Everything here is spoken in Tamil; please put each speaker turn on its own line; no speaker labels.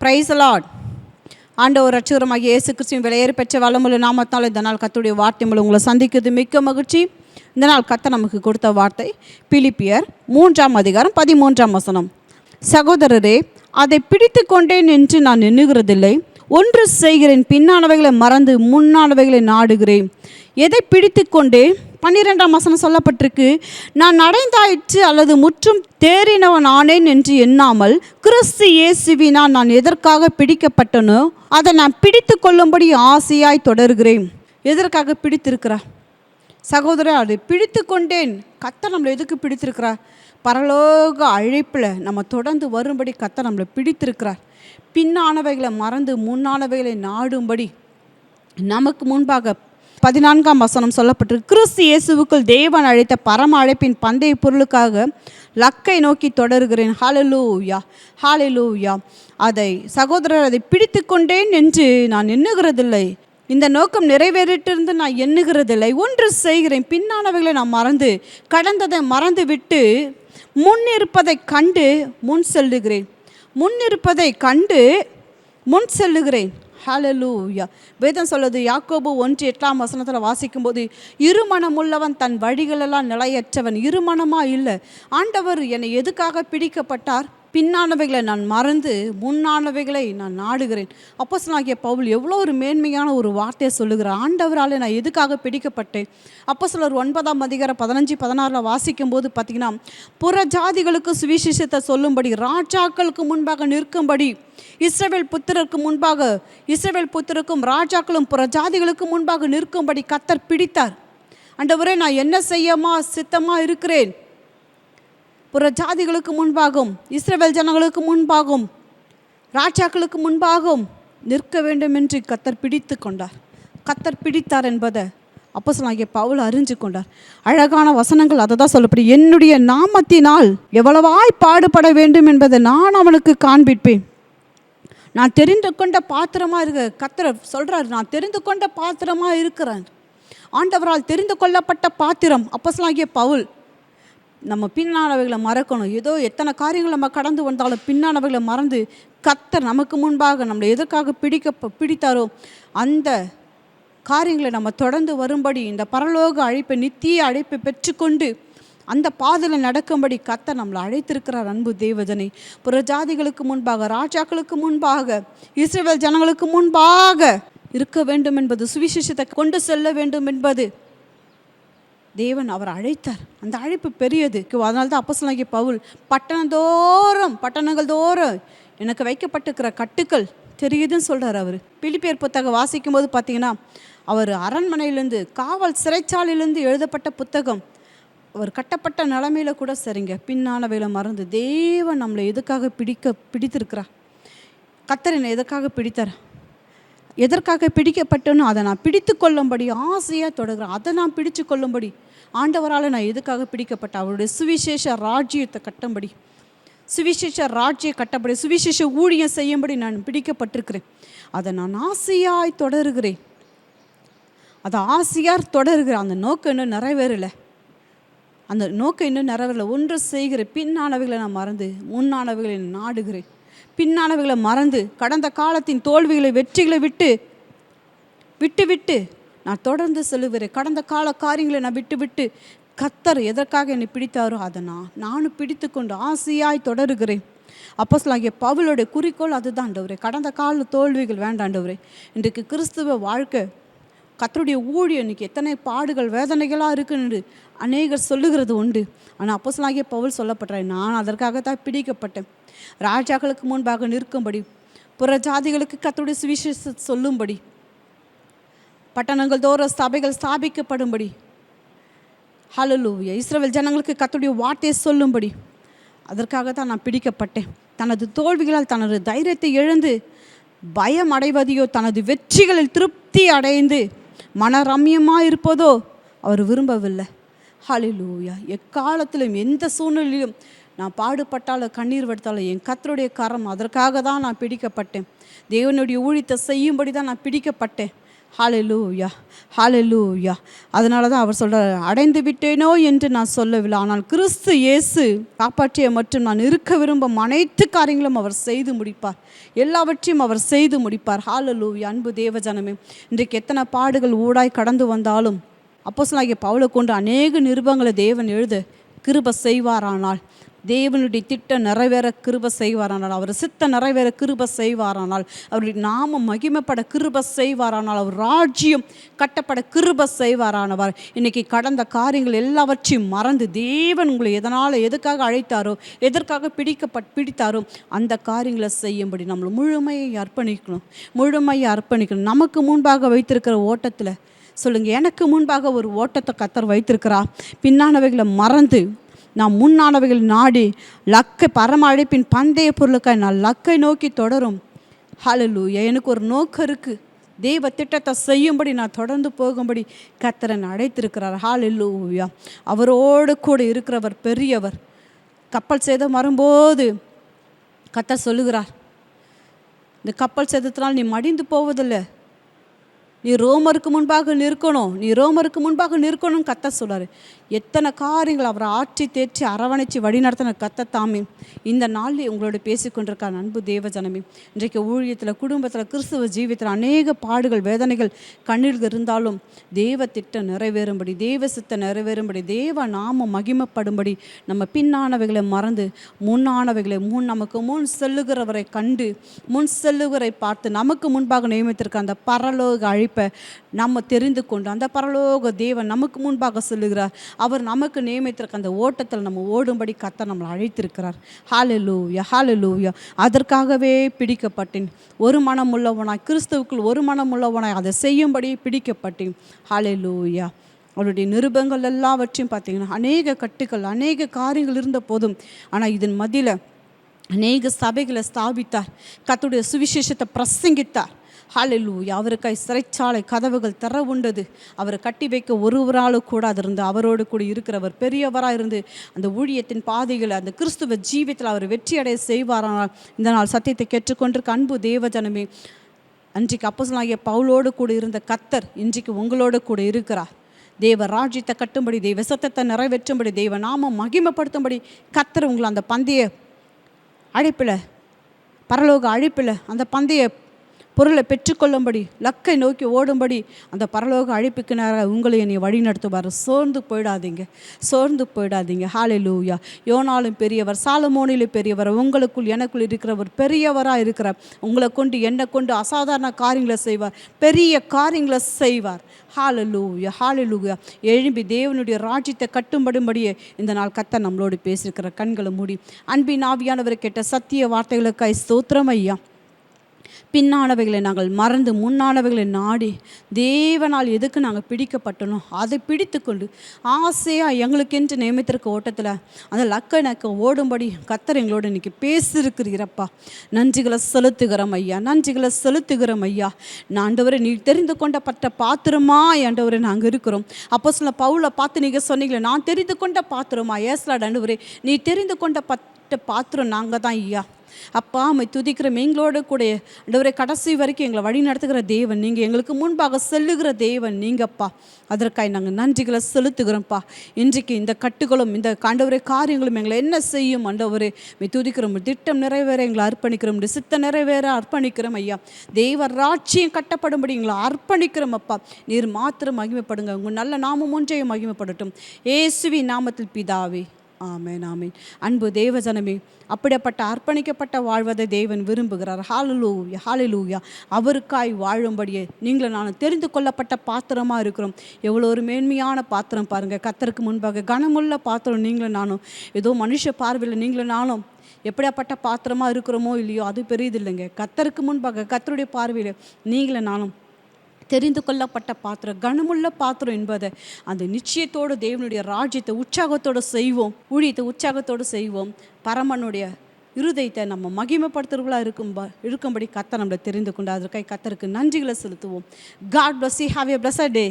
பிரைஸ் ஆண்ட ஆண்டவர் ரட்சகரமாகிய இயேசு கிறிஸ்துவின் விலையேறு பெற்ற வளமுள்ள நாமத்தால் இந்த நாள் கத்துடைய வார்த்தை மூலம் உங்களை சந்திக்கிறது மிக்க மகிழ்ச்சி. இந்த நாள் கத்த நமக்கு கொடுத்த வார்த்தை பிலிப்பியர் மூன்றாம் அதிகாரம் பதிமூன்றாம் வசனம். சகோதரரே அதை பிடித்து கொண்டேன் என்று நான் எண்ணுகிறதில்லை. ஒன்று செய்கிறேன் பின்னானவைகளை மறந்து முன்னானவைகளை நாடுகிறேன். எதை பிடித்து கொண்டேன் பன்னிரெண்டாம் வசனம் சொல்லப்பட்டிருக்கு நான் அடைந்தாயிற்று அல்லது முற்றும் தேறினவன் ஆனேன் என்று எண்ணாமல் கிறிஸ்து இயேசுவினால் நான் எதற்காக பிடிக்கப்பட்டனோ அதை நான் பிடித்து கொள்ளும்படி ஆசையாய் தொடர்கிறேன். எதற்காக பிடித்திருக்கிறா சகோதரர் அது பிடித்து கொண்டேன். கத்த நம்மளை எதுக்கு பிடித்திருக்கிறார்? பரலோக அழைப்பில் நம்ம தொடர்ந்து வரும்படி கத்த நம்மளை பிடித்திருக்கிறார். பின்னானவைகளை மறந்து முன்னானவைகளை நாடும்படி நமக்கு முன்பாக பதினான்காம் வசனம் சொல்லப்பட்டிருக்கு. கிறிஸ்து இயேசுவுக்குள் தேவன் அழைத்த பரம அழைப்பின் பந்தய பொருளுக்காக லக்கை நோக்கி தொடர்கிறேன். ஹாலலூயா ஹாலலூயா அதை சகோதரர் அதை பிடித்து கொண்டேன் என்று நான் எண்ணுகிறதில்லை. இந்த நோக்கம் நிறைவேறிட்டிருந்து நான் எண்ணுகிறதில்லை. ஒன்று செய்கிறேன். பின்னானவைகளை நான் மறந்து கடந்ததை மறந்து விட்டு முன் இருப்பதை கண்டு முன் செல்லுகிறேன். முன் இருப்பதை கண்டு முன் செல்லுகிறேன். ஹalleluya வேதம் சொல்லுது யாக்கோபு ஒன்று எட்டாம் வசனத்தில் வாசிக்கும்போது இருமணமுள்ளவன் தன் வழிகளெல்லாம் நிலையற்றவன் இருமணமாக இல்லை. ஆண்டவர் என்னை எதுக்காக பிடிக்கப்பட்டார்? பின்னானவைகளை நான் மறந்து முன்னானவைகளை நான் நாடுகிறேன். அப்போஸ்தலனாகிய பவுல் எவ்வளோ ஒரு மேன்மையான ஒரு வார்த்தையை சொல்லுகிறார். ஆண்டவரால் நான் எதுக்காக பிடிக்கப்பட்டேன்? அப்போ சிலர் ஒன்பதாம் அதிகாரம் பதினஞ்சு பதினாறில் வாசிக்கும் போது பார்த்தீங்கன்னா புற ஜாதிகளுக்கு சுவிசேஷத்தை சொல்லும்படி ராஜாக்களுக்கு முன்பாக நிற்கும்படி இஸ்ரவேல் புத்திரருக்கு முன்பாக இஸ்ரவேல் புத்திரருக்கும் ராஜாக்களும் புற ஜாதிகளுக்கு முன்பாக நிற்கும்படி கத்தர் பிடித்தார். அண்டவரே நான் என்ன செய்யமா சித்தமாக இருக்கிறேன்? புற ஜாதிகளுக்கு முன்பாகும் இஸ்ரேல் ஜனங்களுக்கு முன்பாகும் ராஜாக்களுக்கு முன்பாகும் நிற்க வேண்டும் என்று கத்தர் பிடித்து கொண்டார். கத்தர் பிடித்தார் என்பதை அப்போசனாகிய பவுல் அறிஞ்சு கொண்டார். அழகான வசனங்கள் அதை தான் சொல்லப்படி என்னுடைய நாமத்தினால் எவ்வளவாய் பாடுபட வேண்டும் என்பதை நான் அவனுக்கு காண்பிப்பேன். நான் தெரிந்து கொண்ட பாத்திரமாக இருக்க. கத்தர் சொல்கிறார் நான் தெரிந்து கொண்ட பாத்திரமாக இருக்கிறேன். ஆண்டவரால் தெரிந்து கொள்ளப்பட்ட பாத்திரம் அப்போஸ்தலனாகிய பவுல் நம்ம பின்னானவைகளை மறக்கணும். ஏதோ எத்தனை காரியங்கள் நம்ம கடந்து வந்தாலும் பின்னானவைகளை மறந்து கத்தர் நமக்கு முன்பாக நம்மளை எதற்காக பிடிக்க பிடித்தாரோ அந்த காரியங்களை நம்ம தொடர்ந்து வரும்படி இந்த பரலோக அழைப்பை நித்திய அழைப்பை பெற்றுக்கொண்டு அந்த பாதையில் நடக்கும்படி கத்த நம்மளை அழைத்திருக்கிறார் அன்பு தேவதனை புற ஜாதிகளுக்கு முன்பாக ராஜாக்களுக்கு முன்பாக இஸ்ரேல் ஜனங்களுக்கு முன்பாக இருக்க வேண்டும் என்பது சுவிசேஷத்தை கொண்டு செல்ல வேண்டும் என்பது தேவன் அவர் அழைத்தார். அந்த அழைப்பு பெரியது. அதனால தான் அப்போஸ்தலனாகிய பவுல் பட்டணந்தோறும் பட்டணங்கள் தோறும் எனக்கு வைக்கப்பட்டிருக்கிற கட்டுக்கள் தெரியுதுன்னு சொல்கிறார் அவர். பிலிப்பியர் புத்தகம் வாசிக்கும் போது பார்த்தீங்கன்னா அவர் அரண்மனையிலேருந்து காவல் சிறைச்சாலையிலேருந்து எழுதப்பட்ட புத்தகம். அவர் கட்டப்பட்ட நிலமையில கூட சரிங்க. பின்னானவையில் மறந்து தேவன் நம்மளை எதுக்காக பிடிக்க பிடித்திருக்கிறா கத்தர் என்னை எதுக்காக பிடித்தார்? எதற்காக பிடிக்கப்பட்டேனோ அதை நான் பிடித்து கொள்ளும்படி ஆசையாக தொடர்கிறேன். அதை நான் பிடித்து கொள்ளும்படி ஆண்டவரால் நான் எதுக்காக பிடிக்கப்பட்ட? அவருடைய சுவிசேஷ ராஜ்யத்தை கட்டும்படி. சுவிசேஷ ராஜ்ய கட்டப்படி சுவிசேஷ ஊழியம் செய்யும்படி நான் பிடிக்கப்பட்டிருக்கிறேன். அதை நான் ஆசையாய் தொடருகிறேன். அதை ஆசையார் தொடருகிறேன். அந்த நோக்கம் இன்னும் நிறைவேறலை. அந்த நோக்கம் இன்னும் நிறைவேறலை. ஒன்று செய்கிறேன். பின்னானவைகளை நான் மறந்து முன்னானவைகளை நாடுகிறேன். பின்னானவைகளை மறந்து கடந்த காலத்தின் தோல்விகளை வெற்றிகளை விட்டு விட்டு விட்டு நான் தொடர்ந்து செல்லுகிறேன். கடந்த கால காரியங்களை நான் விட்டு விட்டு கத்தர் எதற்காக என்னை பிடித்தாரோ அதை நான் நானும் பிடித்து கொண்டு ஆசையாய் தொடருகிறேன். அப்போஸ்தலனாகிய பவுலுடைய குறிக்கோள் அதுதான் ஆண்டவரே. கடந்த கால தோல்விகள் வேண்டாண்டவரே இன்றைக்கு கிறிஸ்துவ வாழ்க்கை கத்தருடைய ஊழியம் இன்னைக்கு எத்தனை பாடுகள் வேதனைகளாக இருக்குன்னு அநேகர் சொல்லுகிறது உண்டு. ஆனால் அப்போஸ்தலனாகிய பவுல் சொல்லப்படுறேன் நான் அதற்காகத்தான் பிடிக்கப்பட்டேன். ராஜாக்களுக்கு முன்பாக நிற்கும்படி புற ஜாதிகளுக்கு கத்துடைய சுவிசேஷ சொல்லும்படி பட்டணங்கள் தோற சபைகள் ஸ்தாபிக்கப்படும்படி ஹalleluya இஸ்ரேல் ஜனங்களுக்கு கத்துடைய வார்த்தையை சொல்லும்படி அதற்காக தான் நான் பிடிக்கப்பட்டேன். தனது தோல்விகளால் தனது தைரியத்தை எழுந்து பயம் அடைவதையோ தனது வெற்றிகளில் திருப்தி அடைந்து மனரம்யமாக இருப்பதோ அவர் விரும்பவில்லை. ஹலிலூயா எக்காலத்திலும் எந்த சூழ்நிலையிலும் நான் பாடுபட்டாலும் கண்ணீர் வடுத்தாலும் என் கத்தருடைய கரம் அதற்காக தான் நான் பிடிக்கப்பட்டேன். தேவனுடைய ஊழியத்தை செய்யும்படி தான் நான் பிடிக்கப்பட்டேன். ஹalleluya ஹalleluya அதனால தான் அவர் சொல்கிறார் அடைந்து விட்டேனோ என்று நான் சொல்லவில்லை. ஆனால் கிறிஸ்து இயேசு காப்பாற்றிய மற்றும் நான் இருக்க விரும்பும் அனைத்து காரியங்களும் அவர் செய்து முடிப்பார். எல்லாவற்றையும் அவர் செய்து முடிப்பார். ஹாலலூயா அன்பு தேவஜனமே. இன்றைக்கு எத்தனை பாடுகள் ஊடாய் கடந்து வந்தாலும் அப்போஸ்தலனாகிய பவுலை கொண்டு அநேக நிருபங்களை தேவன் எழுத கிருப செய்வாரானால் தேவனுடைய திட்டம் நிறைவேற கிருப செய்வாரானால் அவர் சித்த நிறைவேற கிருப செய்வாரானால் அவருடைய நாம மகிமைப்பட கிருப செய்வாரானால் அவர் ராஜ்யம் கட்டப்பட கிருப செய்வாரானவர். இன்னைக்கு கடந்த காரியங்கள் எல்லாவற்றையும் மறந்து தேவன் உங்களை எதனால் எதுக்காக அழைத்தாரோ எதற்காக பிடிக்கப்பட் பிடித்தாரோ அந்த காரியங்களை செய்யும்படி நம்மளை முழுமையை அர்ப்பணிக்கணும். முழுமையை அர்ப்பணிக்கணும். நமக்கு முன்பாக வைத்திருக்கிற ஓட்டத்தில் சொல்லுங்கள் எனக்கு முன்பாக ஒரு ஓட்டத்தை கத்தர் வைத்திருக்கிறா பின்னானவைகளை மறந்து நான் முன்னானவைகள் நாடி லக்கை பரம அழைப்பின் பந்தய பொருளுக்காய் நான் லக்கை நோக்கி தொடரும். ஹலலூயா எனக்கு ஒரு நோக்கம் இருக்குது தெய்வ திட்டத்தை செய்யும்படி நான் தொடர்ந்து போகும்படி கத்தரன் அழைத்திருக்கிறார். ஹalleluya அவரோடு கூட இருக்கிறவர் பெரியவர். கப்பல் சேதம் வரும்போது கத்த சொல்லுகிறார் இந்த கப்பல் சேதத்தினால் நீ மடிந்து போவதில்லை. நீ ரோமருக்கு முன்பாக நிற்கணும். நீ ரோமருக்கு முன்பாக நிற்கணும்னு கத்த சொல்கிறார் எத்தனை காரியங்கள் அவரை ஆற்றி தேற்றி அரவணைச்சு வழிநடத்தின கத்தத்தாமே. இந்த நாளில் உங்களோட பேசிக்கொண்டிருக்கார் அன்பு தேவஜனமே இன்றைக்கு ஊழியத்தில் குடும்பத்தில் கிறிஸ்துவ ஜீவியத்தில் அநேக பாடுகள் வேதனைகள் கண்ணில் இருந்தாலும் தேவ திட்டம் நிறைவேறும்படி தேவ சித்தம் நிறைவேறும்படி தேவ நாமம் மகிமப்படும்படி நம்ம பின்னானவைகளை மறந்து முன்னானவைகளை முன் நமக்கு முன் செல்லுகிறவரை கண்டு முன் செல்லுகிறவரை பார்த்து நமக்கு முன்பாக நியமித்திருக்க அந்த பரலோக அழைப்பை நம்ம தெரிந்து கொண்டு அந்த பரலோக தேவன் நமக்கு முன்பாக சொல்லுகிறார். அவர் நமக்கு நியமித்திருக்க அந்த ஓட்டத்தில் நம்ம ஓடும்படி கத்த நம்மளை அழைத்திருக்கிறார். ஹாலலூயா ஹாலலூயா அதற்காகவே பிடிக்கப்பட்டேன். ஒரு மனம் உள்ளவனாய் கிறிஸ்துவுக்குள் ஒரு மனம் உள்ளவனாய் அதை செய்யும்படி பிடிக்கப்பட்டேன். ஹாலலூயா அவருடைய நிருபங்கள் எல்லாவற்றையும் பார்த்தீங்கன்னா அநேக கட்டுகள் அநேக காரியங்கள் இருந்த போதும் ஆனால் இதன் மதியில் அநேக சபைகளை ஸ்தாபித்தார். கத்துடைய சுவிசேஷத்தை பிரசங்கித்தார். ஹalleluya. அவருக்காய் சிறைச்சாலை கதவுகள் தர உண்டது. அவரை கட்டி வைக்க ஒருவராலும் கூடாது இருந்து அவரோடு கூட இருக்கிறவர் பெரியவராக இருந்து அந்த ஊழியத்தின் பாதைகளை அந்த கிறிஸ்துவ ஜீவியத்தில் அவர் வெற்றியடைய செய்வாரானால் இந்த நாள் சத்தியத்தை கேட்டுக்கொண்டிருக்க அன்பு தேவஜனமே அன்றைக்கு அப்போசனாகிய பவுலோடு கூட இருந்த கத்தர் இன்றைக்கு உங்களோடு கூட இருக்கிறார். தேவ ராஜ்யத்தை கட்டும்படி தெய்வ சத்தத்தை நிறைவேற்றும்படி தெய்வ நாமம் மகிமைப்படுத்தும்படி கத்தர் உங்களை அந்த பந்தய அழைப்பில் பரலோக அழைப்பில் அந்த பந்தய பொருளை பெற்றுக்கொள்ளும்படி லக்கை நோக்கி ஓடும்படி அந்த பரலோக அழைப்புக்கு நேராக உங்களை என்னை வழி நடத்துவார் சோர்ந்து போயிடாதீங்க. சோர்ந்து போயிடாதீங்க. ஹாலே லூயா யோனாலும் பெரியவர் சாலமோனிலும் பெரியவர் உங்களுக்குள் எனக்குள் இருக்கிறவர் பெரியவராக இருக்கிறார். உங்களை கொண்டு என்னை கொண்டு அசாதாரண காரியங்களை செய்வார். பெரிய காரியங்களை செய்வார். ஹாலலூயா ஹாலலூயா எழும்பி தேவனுடைய ராஜ்யத்தை கட்டும்படும்படியே இந்த நாள் கத்த நம்மளோடு பேசியிருக்கிற கண்களை மூடி அன்பின் ஆவியானவர் கேட்ட சத்திய வார்த்தைகளுக்காய் ஸ்தோத்திரம் ஐயா. பின்னானவைகளை நாங்கள் மறந்து முன்னானவைகளை நாடி தேவனால் எதுக்கு நாங்கள் பிடிக்கப்பட்டனோ அதை பிடித்து கொண்டு ஆசையாக எங்களுக்கென்று நியமித்திருக்க ஓட்டத்தில் அந்த லக்க நக்க ஓடும்படி கத்தர் எங்களோட இன்னைக்கு பேசியிருக்கிறீரப்பா. நன்றிகளை செலுத்துகிறோம் ஐயா நன்றிகளை செலுத்துகிறோம் ஐயா. நான் நீ தெரிந்து கொண்டப்பட்ட பாத்திரமா ஆண்டவரே நாங்கள் இருக்கிறோம். அப்போ சில பவுலை பார்த்து நீங்கள் சொன்னீங்களே நான் தெரிந்து கொண்ட பாத்திரமா? ஏஸ்லாட் ஆண்டவரே நீ தெரிந்து கொண்ட பட்ட பாத்திரம் நாங்கள் தான் ஐயா. அப்பா அம்மை துதிக்கிற எங்களோட கூட ஆண்டவரே கடைசி வரைக்கும் எங்களை வழி நடத்துகிற தேவன். நீங்கள் எங்களுக்கு முன்பாக செல்லுகிற தேவன் நீங்கப்பா. அதற்காக நாங்கள் நன்றிகளை செலுத்துகிறோம்ப்பா. இன்றைக்கு இந்த கட்டுகளும் இந்த ஆண்டவரே காரியங்களும் எங்களை என்ன செய்யும்? ஆண்டவரே மை துதிக்கிறோம் திட்டம் நிறைவேற எங்களை அர்ப்பணிக்கிறோம் சித்த நிறைவேற அர்ப்பணிக்கிறோம் ஐயா. தெய்வ ராட்சியம் கட்டப்படும்படி எங்களை அர்ப்பணிக்கிறோம் அப்பா. நீர் மாத்திரம் மகிமைப்படுங்க. உங்கள் நல்ல நாமம் ஒன்றையும் மகிமைப்படட்டும் ஏசுவி நாமத்தில் பிதாவே. ஆமேன் ஆமென். அன்பு தேவஜனமே அப்படிப்பட்ட அர்ப்பணிக்கப்பட்ட வாழ்வதை தேவன் விரும்புகிறார். ஹாலலூயா ஹாலலூயா அவருக்காய் வாழும்படியே நீங்களும் நான் தெரிந்து கொள்ளப்பட்ட பாத்திரமாக இருக்கிறோம். எவ்வளோ ஒரு மேன்மையான பாத்திரம் பாருங்கள் கத்தருக்கு முன்பாக கனமுள்ள பாத்திரம் நீங்களும் நானும். ஏதோ மனுஷ பார்வையில் நீங்களும் நானும் எப்படியாப்பட்ட பாத்திரமாக இருக்கிறோமோ இல்லையோ அது பெரியது இல்லைங்க கத்தருக்கு முன்பாக கத்தருடைய பார்வையில் நீங்களும் நானும் தெரிந்து கொள்ளப்பட்ட பாத்திரம் கனமுள்ள பாத்திரம் என்பதை அந்த நிச்சயத்தோடு தேவனுடைய ராஜ்யத்தை உற்சாகத்தோடு செய்வோம் ஊழியத்தை உற்சாகத்தோடு செய்வோம். பரமனுடைய இருதயத்தை நம்ம மகிமைப்படுத்துறவர்களாக இருக்கும் இருக்கும்படி கத்தை நம்மளை தெரிந்து கொண்டு அதற்காக கத்தருக்கு நன்றிகளை செலுத்துவோம். God bless you have a bless day